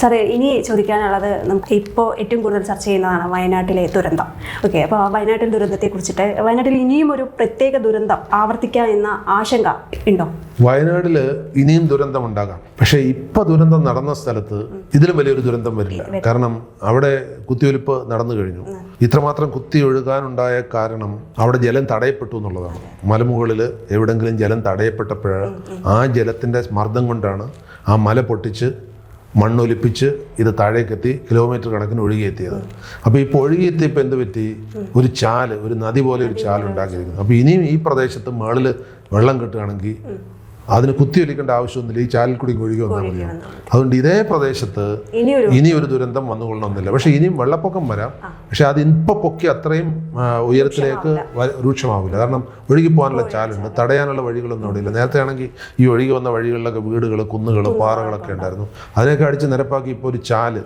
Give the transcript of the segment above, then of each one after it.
സാറേ ഇനി ചോദിക്കാനുള്ളത് നമുക്ക് ഇപ്പോൾ ഏറ്റവും കൂടുതൽ ചർച്ച ചെയ്യുന്നതാണ് വയനാട്ടിലെ ദുരന്തം. ഓക്കെ അപ്പോൾ വയനാട്ടിൽ ദുരന്തത്തെ കുറിച്ചിട്ട് വയനാട്ടിൽ ഇനിയും ഒരു പ്രത്യേക ദുരന്തം ആവർത്തിക്കാം എന്ന ആശങ്ക ഉണ്ടോ? വയനാട്ടിൽ ഇനിയും ദുരന്തം ഉണ്ടാകാം. പക്ഷേ ഇപ്പൊ ദുരന്തം നടന്ന സ്ഥലത്ത് ഇതിലും വലിയൊരു ദുരന്തം വരില്ല. കാരണം അവിടെ കുത്തിയൊലിപ്പ് നടന്നു കഴിഞ്ഞു. ഇത്രമാത്രം കുത്തി ഒഴുകാനുണ്ടായ കാരണം അവിടെ ജലം തടയപ്പെട്ടു എന്നുള്ളതാണ്. മലമുകളിൽ എവിടെങ്കിലും ജലം തടയപ്പെട്ടപ്പോൾ ആ ജലത്തിന്റെ മർദ്ദം കൊണ്ടാണ് ആ മല പൊട്ടിച്ച് മണ്ണൊലിപ്പിച്ച് ഇത് താഴേക്കെത്തി കിലോമീറ്റർ കണക്കിന് ഒഴുകിയെത്തിയത്. അപ്പോൾ ഇപ്പോൾ ഒഴുകിയെത്തിയപ്പോൾ എന്ത് പറ്റി? ഒരു ചാൽ ഒരു നദി പോലെ ഒരു ചാൽ ഉണ്ടാക്കിയിരിക്കുന്നു. അപ്പോൾ ഇനിയും ഈ പ്രദേശത്ത് മേളിൽ വെള്ളം കിട്ടുകയാണെങ്കിൽ അതിന് കുത്തിയൊലിക്കേണ്ട ആവശ്യമൊന്നുമില്ല. ഈ ചാലിൽ കൂടി ഒഴുകി വന്നാൽ മതി. അതുകൊണ്ട് ഇതേ പ്രദേശത്ത് ഇനിയൊരു ഇനി ഒരു ദുരന്തം വന്നുകൊള്ളണമെന്നില്ല പക്ഷെ ഇനിയും വെള്ളപ്പൊക്കം വരാം. പക്ഷെ അത് ഇപ്പൊ പൊക്കി അത്രയും ഉയരത്തിലേക്ക് രൂക്ഷമാവില്ല. കാരണം ഒഴുകി പോകാനുള്ള ചാലുണ്ട്. തടയാനുള്ള വഴികളൊന്നും അവിടെ ഇല്ല നേരത്തെ ആണെങ്കിൽ ഈ ഒഴുകി വന്ന വഴികളിലൊക്കെ വീടുകൾ കുന്നുകൾ പാറകളൊക്കെ ഉണ്ടായിരുന്നു. അതിനൊക്കെ അടിച്ച് നിരപ്പാക്കി ഇപ്പോൾ ഒരു ചാൽ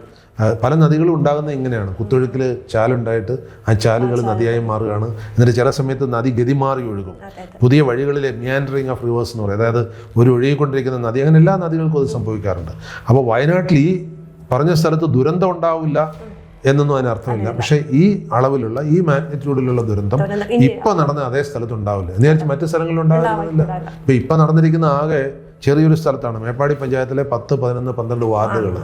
പല നദികളും ഉണ്ടാകുന്നത് ഇങ്ങനെയാണ്. കുത്തൊഴുക്കിൽ ചാലുണ്ടായിട്ട് ആ ചാലുകൾ നദിയായി മാറുകയാണ്. എന്നിട്ട് ചില സമയത്ത് നദി ഗതി മാറി ഒഴുകും പുതിയ വഴികളിലെ മിയാൻഡറിങ് ഓഫ് റിവേഴ്സ് എന്ന് പറയും. അതായത് ഒരു ഒഴുകിക്കൊണ്ടിരിക്കുന്ന നദി അങ്ങനെ എല്ലാ നദികൾക്കും അത് സംഭവിക്കാറുണ്ട്. അപ്പോൾ വയനാട്ടിൽ ഈ പറഞ്ഞ സ്ഥലത്ത് ദുരന്തം ഉണ്ടാവില്ല എന്നൊന്നും അതിനർത്ഥമില്ല പക്ഷേ ഈ അളവിലുള്ള ഈ മാഗ്നിറ്റ്യൂഡിലുള്ള ദുരന്തം ഇപ്പം നടന്ന അതേ സ്ഥലത്ത് ഉണ്ടാവില്ല. എന്ന് വിചാരിച്ച് മറ്റു സ്ഥലങ്ങളിൽ ഉണ്ടാകുന്നില്ല ഇപ്പം ഇപ്പം നടന്നിരിക്കുന്ന ആകെ ചെറിയൊരു സ്ഥലത്താണ് മേപ്പാടി പഞ്ചായത്തിലെ പത്ത് പതിനൊന്ന് പന്ത്രണ്ട് വാർഡുകൾ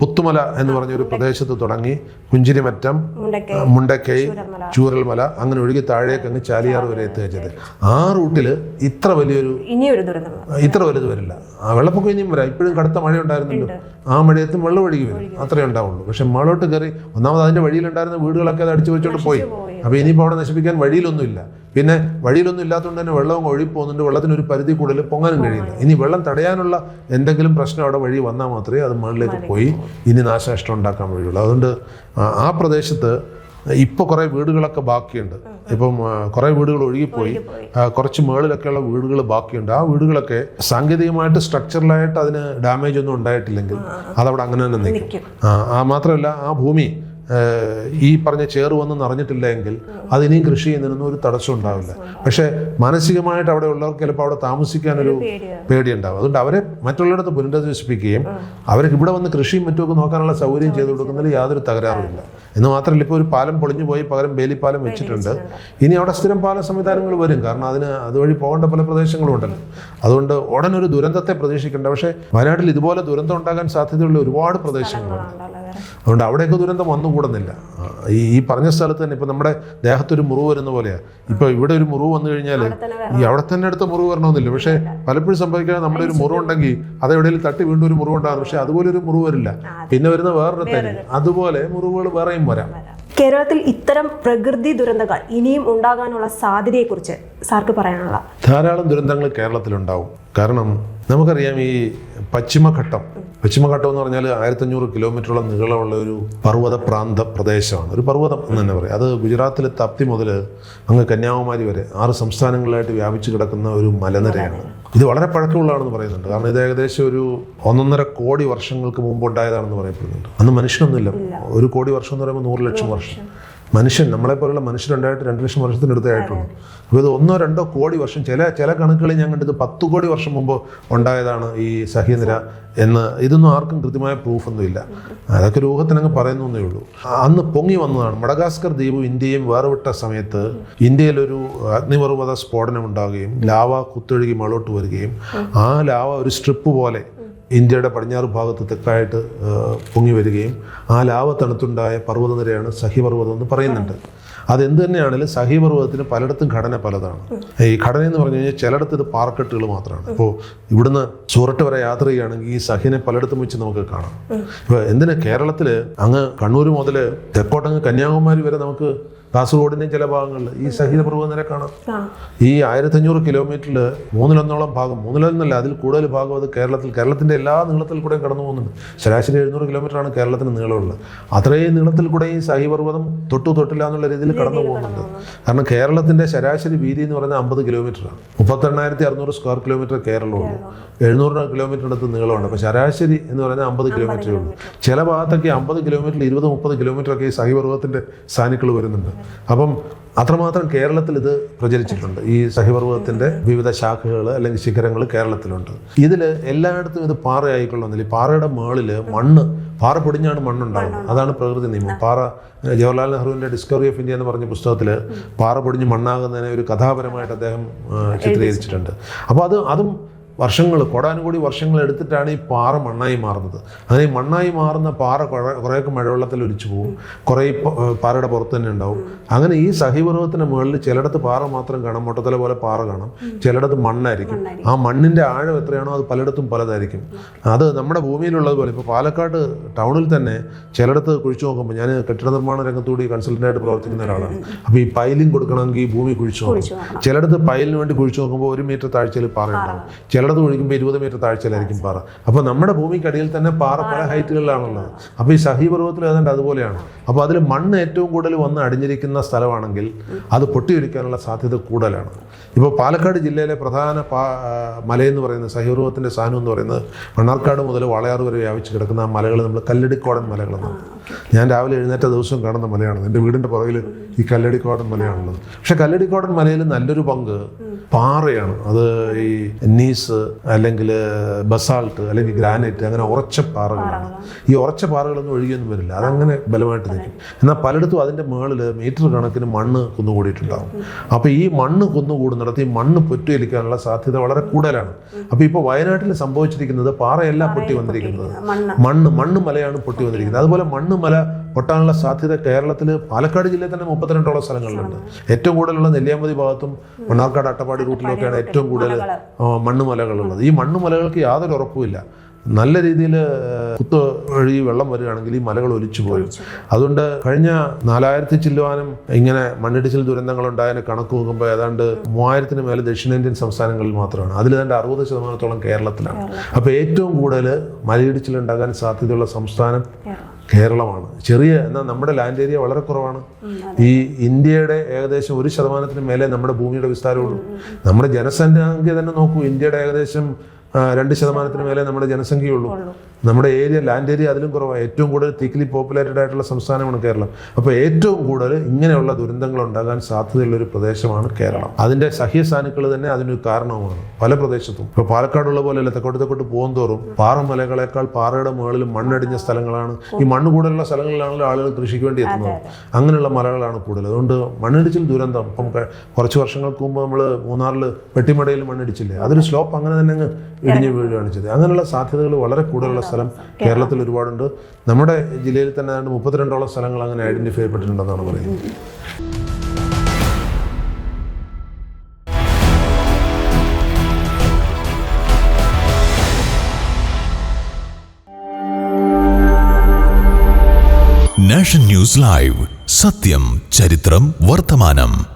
പുത്തുമല എന്ന് പറഞ്ഞൊരു പ്രദേശത്ത് തുടങ്ങി കുഞ്ചിരിമറ്റം മുണ്ടക്കൈ ചൂരൽമല. അങ്ങനെ ഒഴുകി താഴേക്ക് അങ്ങ് ചാലിയാർ വരെ എത്തിച്ചത് ആ റൂട്ടിൽ ഇത്ര വലിയൊരു ഇത്ര വലുത് വരില്ല. ആ വെള്ളപ്പൊക്കം ഇനിയും വരാം. ഇപ്പോഴും കടുത്ത മഴ ഉണ്ടായിരുന്നല്ലോ ആ മഴയത്തും വെള്ളം ഒഴുകി വരും. അത്രേ ഉണ്ടാവുള്ളൂ. പക്ഷെ മഴോട്ട് കയറി ഒന്നാമത് അതിന്റെ വഴിയിലുണ്ടായിരുന്ന വീടുകളൊക്കെ അത് അടിച്ചു വെച്ചോണ്ട് പോയി. അപ്പോൾ ഇനിയിപ്പോൾ അവിടെ നശിപ്പിക്കാൻ വഴിയിലൊന്നുമില്ല. പിന്നെ വഴിയിലൊന്നും ഇല്ലാത്തതുകൊണ്ട് തന്നെ വെള്ളവും ഒഴിപ്പോകുന്നുണ്ട് വെള്ളത്തിനൊരു വെള്ളത്തിന് ഒരു പരിധി കൂടുതൽ പൊങ്ങാനും കഴിയില്ല ഇനി വെള്ളം തടയാനുള്ള എന്തെങ്കിലും പ്രശ്നം അവിടെ വഴി വന്നാൽ മാത്രമേ അത് മുകളിലേക്ക് പോയി ഇനി നാശനഷ്ടം ഉണ്ടാക്കാൻ വഴിയുള്ളൂ. അതുകൊണ്ട് ആ പ്രദേശത്ത് ഇപ്പോൾ കുറേ വീടുകളൊക്കെ ബാക്കിയുണ്ട്. ഇപ്പം കുറേ വീടുകൾ ഒഴുകിപ്പോയി. കുറച്ച് മേളിലൊക്കെയുള്ള വീടുകൾ ബാക്കിയുണ്ട്. ആ വീടുകളൊക്കെ സാങ്കേതികമായിട്ട് സ്ട്രക്ചറലായിട്ട് അതിന് ഡാമേജ് ഒന്നും ഉണ്ടായിട്ടില്ലെങ്കിൽ അതവിടെ അങ്ങനെ തന്നെ നിൽക്കും. ആ ആ മാത്രമല്ല ആ ഭൂമി ഈ പറഞ്ഞ ചേറ് വന്ന് നിറഞ്ഞിട്ടില്ല എങ്കിൽ അതിനെയും കൃഷി ചെയ്യുന്നതിനൊന്നും ഒരു തടസ്സം ഉണ്ടാവില്ല. പക്ഷേ മാനസികമായിട്ട് അവിടെ ഉള്ളവർക്ക് ചിലപ്പോൾ അവിടെ താമസിക്കാനൊരു പേടിയുണ്ടാവും. അതുകൊണ്ട് അവരെ മറ്റുള്ളിടത്ത് പുനരധിവസിപ്പിക്കുകയും അവർക്ക് ഇവിടെ വന്ന് കൃഷിയും മറ്റുമൊക്കെ നോക്കാനുള്ള സൗകര്യം ചെയ്തു കൊടുക്കുന്നതിൽ യാതൊരു തകരാറുമില്ല. എന്ന് മാത്രമല്ല ഇപ്പോൾ ഒരു പാലം പൊളിഞ്ഞു പോയി പകരം ബേലിപ്പാലം വെച്ചിട്ടുണ്ട്. ഇനി അവിടെ സ്ഥിരം പാല സംവിധാനങ്ങൾ വരും. കാരണം അതിന് അതുവഴി പോകേണ്ട പല പ്രദേശങ്ങളും ഉണ്ടല്ലോ. അതുകൊണ്ട് ഉടനൊരു ഒരു ദുരന്തത്തെ പ്രതീക്ഷിക്കേണ്ട. പക്ഷേ വയനാട്ടിൽ ഇതുപോലെ ദുരന്തം ഉണ്ടാകാൻ സാധ്യതയുള്ള ഒരുപാട് പ്രദേശങ്ങളുണ്ട്. അതുകൊണ്ട് അവിടെയൊക്കെ ദുരന്തം വന്നുകൂടുന്നില്ല. ഈ ഈ പറഞ്ഞ സ്ഥലത്ത് തന്നെ ഇപ്പൊ നമ്മുടെ ദേഹത്തൊരു മുറിവ് വരുന്ന പോലെയാണ് ഇപ്പൊ ഇവിടെ ഒരു മുറിവ് വന്നു കഴിഞ്ഞാൽ ഈ അവിടെ തന്നെ അടുത്ത മുറിവ് വരണമെന്നില്ല. പക്ഷേ പലപ്പോഴും സംഭവിക്കാൻ നമ്മുടെ ഒരു മുറിവ് ഉണ്ടെങ്കിൽ അത് എവിടെയെങ്കിലും തട്ടി വീണ്ടും ഒരു മുറിവ് ഉണ്ടാകും. പക്ഷെ അതുപോലെ ഒരു മുറിവ് വരില്ല. പിന്നെ വരുന്ന വേറൊരു തന്നെ അതുപോലെ മുറിവുകൾ വേറെയും വരാം. കേരളത്തിൽ ഇത്തരം പ്രകൃതി ദുരന്തങ്ങൾ ഇനിയും ഉണ്ടാകാനുള്ള സാധ്യതയെക്കുറിച്ച് സാർക്ക് പറയാനുള്ള ധാരാളം ദുരന്തങ്ങൾ കേരളത്തിലുണ്ടാവും. കാരണം നമുക്കറിയാം ഈ പശ്ചിമഘട്ടം. പശ്ചിമഘട്ടം എന്ന് പറഞ്ഞാൽ ആയിരത്തഞ്ഞൂറ് കിലോമീറ്ററോളം നീളമുള്ള ഒരു പർവത പ്രാന്ത പ്രദേശമാണ്. ഒരു പർവതം എന്ന് തന്നെ പറയും. അത് ഗുജറാത്തിലെ തപ്തി മുതൽ അങ്ങ് കന്യാകുമാരി വരെ ആറ് സംസ്ഥാനങ്ങളിലായിട്ട് വ്യാപിച്ചു കിടക്കുന്ന ഒരു മലനിരയാണ്. ഇത് വളരെ പഴക്കമുള്ളതാണെന്ന് പറയുന്നുണ്ട്. കാരണം ഇത് ഏകദേശം ഒരു ഒന്നൊന്നര കോടി വർഷങ്ങൾക്ക് മുമ്പ് ഉണ്ടായതാണെന്ന് പറയപ്പെടുന്നുണ്ട്. അന്ന് മനുഷ്യനൊന്നുമില്ല. ഒരു കോടി വർഷം എന്ന് പറയുമ്പോൾ നൂറ് ലക്ഷം വർഷം. മനുഷ്യൻ നമ്മളെ പോലുള്ള മനുഷ്യരുണ്ടായിട്ട് രണ്ട് ലക്ഷം വർഷത്തിനടുത്തേ ആയിട്ടുള്ളൂ. അപ്പോൾ ഇത് ഒന്നോ രണ്ടോ കോടി വർഷം ചില ചില കണക്കുകളിൽ ഞാൻ കണ്ടത് പത്ത് കോടി വർഷം മുമ്പ് ഉണ്ടായതാണ് ഈ സഹ്യനിര എന്ന്. ഇതൊന്നും ആർക്കും കൃത്യമായ പ്രൂഫൊന്നും ഇല്ല അതൊക്കെ ഒരു ഊഹത്തിനങ്ങ് പറയുന്നേ ഉള്ളൂ. അന്ന് പൊങ്ങി വന്നതാണ്. മഡഗാസ്കർ ദ്വീപ് ഇന്ത്യയും വേർവിട്ട സമയത്ത് ഇന്ത്യയിലൊരു അഗ്നിപർവത സ്ഫോടനം ഉണ്ടാകുകയും ലാവ കുത്തൊഴുകി മേളോട്ട് വരികയും ആ ലാവ ഒരു സ്ട്രിപ്പ് പോലെ ഇന്ത്യയുടെ പടിഞ്ഞാറ് ഭാഗത്ത് തെക്കായിട്ട് പൊങ്ങി വരികയും ആ ലാവ തണുത്തുണ്ടായ പർവതനിരയാണ് സഹിപർവതം എന്ന് പറയുന്നുണ്ട്. അതെന്ത് തന്നെയാണെങ്കിലും സഹ്യപർവതത്തിന് പലയിടത്തും ഘടന പലതാണ്. ഈ ഘടന എന്ന് പറഞ്ഞു കഴിഞ്ഞാൽ ചിലയിടത്ത് ഇത് പാർക്കെട്ടുകൾ മാത്രമാണ്. ഇപ്പോൾ ഇവിടുന്ന് സൂറട്ട് വരെ യാത്ര ചെയ്യുകയാണെങ്കിൽ ഈ സഹിനെ പലയിടത്തും വെച്ച് നമുക്ക് കാണാം. ഇപ്പോൾ എന്തിനാ കേരളത്തിൽ അങ്ങ് കണ്ണൂർ മുതൽ തെക്കോട്ടങ്ങ് കന്യാകുമാരി വരെ നമുക്ക് കാസർഗോഡിന്റെയും ചില ഭാഗങ്ങളിൽ ഈ സഹിത പർവതനിര കാണാം. കാണാം ഈ ആയിരത്തഞ്ഞൂറ് കിലോമീറ്ററിൽ മൂന്നിലൊന്നോളം ഭാഗം മൂന്നിലൊന്നല്ല അതിൽ കൂടുതൽ ഭാഗം അത് കേരളത്തിൽ കേരളത്തിന്റെ എല്ലാ നീളത്തിൽ കൂടെയും കടന്നു പോകുന്നുണ്ട്. ശരാശരി എഴുന്നൂറ് കിലോമീറ്ററാണ് കേരളത്തിന് നീളമുള്ളത്. അത്രയും നീളത്തിൽ കൂടെ ഈ സഹിപർവതം തൊട്ടു തൊട്ടില്ല എന്നുള്ള രീതിയിൽ കടന്നു പോകുന്നുണ്ട്. കാരണം കേരളത്തിന്റെ ശരാശരി വീതി എന്ന് പറയുന്നത് അമ്പത് കിലോമീറ്ററാണ്. മുപ്പത്തെണ്ണായിരത്തി അറുന്നൂറ് സ്ക്വയർ കിലോമീറ്റർ കേരളമുള്ളൂ എഴുന്നൂറ് കിലോമീറ്റർ അടുത്ത് നീളമുണ്ട്. അപ്പോൾ ശരാശരി എന്ന് പറയുന്നത് അമ്പത് കിലോമീറ്ററേ ഉള്ളൂ. ചില ഭാഗത്തൊക്കെ അമ്പത് കിലോമീറ്ററിൽ ഇരുപത് മുപ്പത് കിലോമീറ്ററൊക്കെ ഈ സഹിപർവതത്തിന്റെ സാനുക്കൾ വരുന്നുണ്ട്. അപ്പം അത്രമാത്രം കേരളത്തിൽ ഇത് പ്രചരിച്ചിട്ടുണ്ട്. ഈ സഹിപർവതത്തിന്റെ വിവിധ ശാഖകൾ അല്ലെങ്കിൽ ശിഖരങ്ങൾ കേരളത്തിലുണ്ട്. ഇതിൽ എല്ലായിടത്തും ഇത് പാറയായിക്കൊള്ളുന്നില്ല. ഈ പാറയുടെ മുകളിൽ മണ്ണ് പാറ പൊടിഞ്ഞാണ് മണ്ണുണ്ടാകുന്നത് അതാണ് പ്രകൃതി നിയമം. പാറ ജവഹർലാൽ നെഹ്റുവിന്റെ ഡിസ്കവറി ഓഫ് ഇന്ത്യ എന്ന് പറഞ്ഞ പുസ്തകത്തിൽ പാറ പൊടിഞ്ഞ് മണ്ണാകുന്നതിനെ ഒരു കഥാപരമായിട്ട് അദ്ദേഹം ചിത്രീകരിച്ചിട്ടുണ്ട്. അപ്പോൾ അത് അതും വർഷങ്ങൾ കോടാനുകൂടി വർഷങ്ങൾ എടുത്തിട്ടാണ് ഈ പാറ മണ്ണായി മാറുന്നത്. അങ്ങനെ ഈ മണ്ണായി മാറുന്ന പാറ കുറേ കുറേയൊക്കെ മഴവെള്ളത്തിൽ ഒലിച്ചു പോകും. കുറേ പാറയുടെ പുറത്ത് തന്നെ ഉണ്ടാവും. അങ്ങനെ ഈ സഹിപർവതത്തിന് മുകളിൽ ചിലയിടത്ത് പാറ മാത്രം കാണാം. മൊട്ടത്തല പോലെ പാറ കാണാം. ചിലയിടത്ത് മണ്ണായിരിക്കും. ആ മണ്ണിന്റെ ആഴം എത്രയാണോ അത് പലയിടത്തും പലതായിരിക്കും. അത് നമ്മുടെ ഭൂമിയിലുള്ളത് പോലെ ഇപ്പോൾ പാലക്കാട് ടൗണിൽ തന്നെ ചിലയിടത്ത് കുഴിച്ചു നോക്കുമ്പോൾ ഞാൻ കെട്ടിട നിർമ്മാണ രംഗത്തുകൂടി കൺസൾട്ടന്റായിട്ട് പ്രവർത്തിക്കുന്ന ഒരാളാണ്. അപ്പോൾ ഈ പൈലിംഗ് കൊടുക്കണമെങ്കിൽ ഈ ഭൂമി കുഴിച്ചു നോക്കണം. ചിലയിടത്ത് പൈലിന് വേണ്ടി കുഴിച്ചു നോക്കുമ്പോൾ ഒരു മീറ്റർ താഴ്ചയിൽ പാറ. ഉണ്ടാവും ചിലയിടത്ത് ഒഴിക്കുമ്പോൾ ഇരുപത് മീറ്റർ താഴ്ചയിലായിരിക്കും പാറ. അപ്പോൾ നമ്മുടെ ഭൂമിക്കടിയിൽ തന്നെ പാറ പല ഹൈറ്റുകളിലാണുള്ളത്. അപ്പോൾ ഈ സഹീപർവതത്തിൽ ഏതാണ്ട് അതുപോലെയാണ്. അപ്പോൾ അതിൽ മണ്ണ് ഏറ്റവും കൂടുതൽ വന്ന് അടിഞ്ഞിരിക്കുന്ന സ്ഥലമാണെങ്കിൽ അത് പൊട്ടിയൊലിക്കാനുള്ള സാധ്യത കൂടുതലാണ്. ഇപ്പോൾ പാലക്കാട് ജില്ലയിലെ പ്രധാന പാ മലയെന്ന് പറയുന്നത് സഹീർവത്തിന്റെ സ്ഥാനം എന്ന് പറയുന്നത് മണ്ണാർക്കാട് മുതൽ വളയാർ വരെ വ്യാപിച്ച് കിടക്കുന്ന ആ മലകൾ നമ്മൾ കല്ലടിക്കോടൻ മലകളെന്നാണ്. ഞാൻ രാവിലെ എഴുന്നേറ്റ ദിവസം കാണുന്ന മലയാണ്. എന്റെ വീടിന്റെ പുറകിൽ ഈ കല്ലടിക്കോടൻ മലയാണുള്ളത്. പക്ഷേ കല്ലടിക്കോടൻ മലയിൽ നല്ലൊരു പങ്ക് പാറയാണ്. അത് ഈ നീസ് അല്ലെങ്കിൽ ബസാൾട്ട് അല്ലെങ്കിൽ ഗ്രാനൈറ്റ് അങ്ങനെ ഉറച്ച പാറകളാണ്. ഈ ഉറച്ച പാറകളൊന്നും ഒഴുകിയൊന്നും വരില്ല. അതങ്ങനെ ബലമായിട്ട് നിൽക്കും. എന്നാൽ പലയിടത്തും അതിന്റെ മുകളിൽ മീറ്റർ കണക്കിന് മണ്ണ് കുന്നുകൂടിയിട്ടുണ്ടാകും അപ്പോൾ ഈ മണ്ണ് കുന്നുകൂടുന്നിടത്ത് ഈ മണ്ണ് പൊറ്റുവലിക്കാനുള്ള സാധ്യത വളരെ കൂടുതലാണ്. അപ്പോൾ ഇപ്പോൾ വയനാട്ടിൽ സംഭവിച്ചിരിക്കുന്നത് പാറയല്ല പൊട്ടി വന്നിരിക്കുന്നത്. മണ്ണ്. മണ്ണ് മണ്ണ് മലയാണ് പൊട്ടി വന്നിരിക്കുന്നത്. അതുപോലെ മണ്ണ് മല പൊട്ടാനുള്ള സാധ്യത കേരളത്തിൽ പാലക്കാട് ജില്ലയിൽ തന്നെ മുപ്പത്തിരണ്ടോളം സ്ഥലങ്ങളിലുണ്ട്. ഏറ്റവും കൂടുതലുള്ള നെല്ലിയാമ്പതി ഭാഗത്തും മണ്ണാർക്കാട് അട്ടപ്പാടി റൂട്ടിലൊക്കെയാണ് ഏറ്റവും കൂടുതൽ മണ്ണുമലകളുള്ളത്. ഈ മണ്ണുമലകൾക്ക് യാതൊരു ഉറപ്പുമില്ല. നല്ല രീതിയിൽ കുത്ത് വഴി വെള്ളം വരികയാണെങ്കിൽ ഈ മലകൾ ഒലിച്ചു പോയി അതുകൊണ്ട് കഴിഞ്ഞ നാലായിരത്തി ചില്ലുവാനും ഇങ്ങനെ മണ്ണിടിച്ചിൽ ദുരന്തങ്ങൾ ഉണ്ടായതിന് കണക്ക് നോക്കുമ്പോൾ ഏതാണ്ട് മൂവായിരത്തിന് മേലെ ദക്ഷിണേന്ത്യൻ സംസ്ഥാനങ്ങളിൽ മാത്രമാണ്. അതിൽ ഏതാണ്ട് അറുപത് ശതമാനത്തോളം കേരളത്തിലാണ്. അപ്പോൾ ഏറ്റവും കൂടുതൽ മലയിടിച്ചിൽ ഉണ്ടാകാൻ സാധ്യതയുള്ള സംസ്ഥാനം. കേരളമാണ്. ചെറിയ എന്നാൽ നമ്മുടെ ലാൻഡ് ഏരിയ വളരെ കുറവാണ്. ഈ ഇന്ത്യയുടെ ഏകദേശം ഒരു ശതമാനത്തിന് മേലെ നമ്മുടെ ഭൂമിയുടെ വിസ്താരമുള്ളൂ. നമ്മുടെ ജനസംഖ്യ തന്നെ നോക്കൂ. ഇന്ത്യയുടെ ഏകദേശം രണ്ട് ശതമാനത്തിന് മേലെ നമ്മുടെ ജനസംഖ്യയുള്ളൂ. നമ്മുടെ ഏരിയ ലാൻഡ് ഏരിയ അതിലും കുറവാണ് ഏറ്റവും കൂടുതൽ തിക്ലി പോപ്പുലേറ്റഡ് ആയിട്ടുള്ള സംസ്ഥാനമാണ് കേരളം. അപ്പോൾ ഏറ്റവും കൂടുതൽ ഇങ്ങനെയുള്ള ദുരന്തങ്ങൾ ഉണ്ടാകാൻ സാധ്യതയുള്ള ഒരു പ്രദേശമാണ് കേരളം. അതിന്റെ സഹ്യസ്ഥാനുക്കൾ തന്നെ അതിനൊരു കാരണവുമാണ്. പല പ്രദേശത്തും. ഇപ്പോൾ പാലക്കാടുള്ള പോലെയല്ല തെക്കോട്ട് തെക്കോട്ട് പോകുന്തോറും പാറമലകളെക്കാൾ പാറയുടെ മുകളിൽ മണ്ണടിഞ്ഞ സ്ഥലങ്ങളാണ്. ഈ മണ്ണ് കൂടുതലുള്ള സ്ഥലങ്ങളിലാണല്ലോ ആളുകൾ കൃഷിക്ക് വേണ്ടി എത്തുന്നത്. അങ്ങനെയുള്ള മലകളാണ് കൂടുതൽ. അതുകൊണ്ട് മണ്ണിടിച്ചിൽ ദുരന്തം. ഇപ്പം കുറച്ച് വർഷങ്ങൾക്ക് മുമ്പ് നമ്മൾ മൂന്നാറിൽ വെട്ടിമടയിൽ മണ്ണിടിച്ചില്ലേ? അതൊരു സ്ലോപ്പ് അങ്ങനെ തന്നെ അങ്ങ് ഇടിഞ്ഞ് വീഴുകയാണ് ചെയ്തത്. അങ്ങനെയുള്ള സാധ്യതകൾ വളരെ കൂടുതലുള്ള സ്ഥലം. കേരളത്തിൽ ഒരുപാടുണ്ട്. നമ്മുടെ ജില്ലയിൽ തന്നെ മുപ്പത്തിരണ്ടോളം സ്ഥലങ്ങൾ അങ്ങനെ ഐഡന്റിഫൈ ചെയ്യപ്പെട്ടിട്ടുണ്ടെന്നാണ് പറയുന്നത്. Nation news live. സത്യം ചരിത്രം വർത്തമാനം.